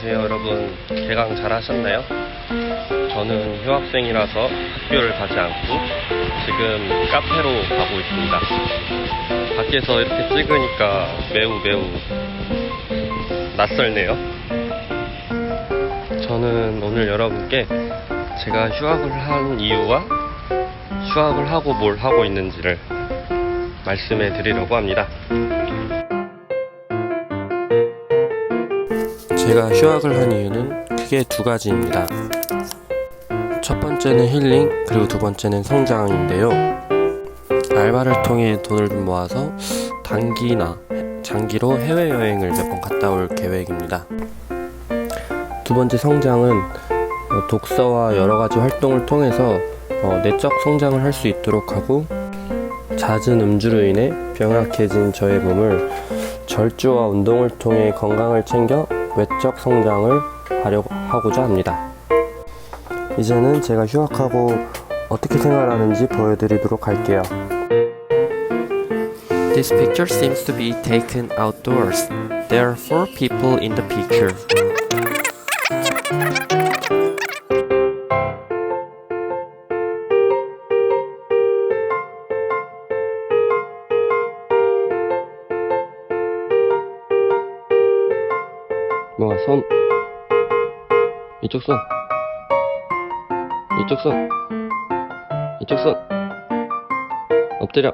안녕하세요 여러분. 개강 잘 하셨나요? 저는 휴학생이라서 학교를 가지 않고 지금 카페로 가고 있습니다. 밖에서 이렇게 찍으니까 매우 매우 낯설네요. 저는 오늘 여러분께 제가 휴학을 한 이유와 휴학을 하고 뭘 하고 있는지를 말씀해 드리려고 합니다 제가 휴학을 한 이유는 크게 두 가지입니다. 첫 번째는 힐링, 그리고 두 번째는 성장인데요. 알바를 통해 돈을 좀 모아서 단기나 장기로 해외여행을 몇 번 갔다 올 계획입니다. 두 번째 성장은 어, 독서와 여러 가지 활동을 통해서 어, 내적 성장을 할 수 있도록 하고 잦은 음주로 인해 병약해진 저의 몸을 절주와 운동을 통해 건강을 챙겨 외적 성장을 하려고 하고자 합니다. 이제는 제가 휴학하고 어떻게 생활하는지 보여드리도록 할게요. This picture seems to be taken outdoors. There are four people in the picture. 뭐야 손. 이쪽 손. 이쪽 손. 이쪽 손. 엎드려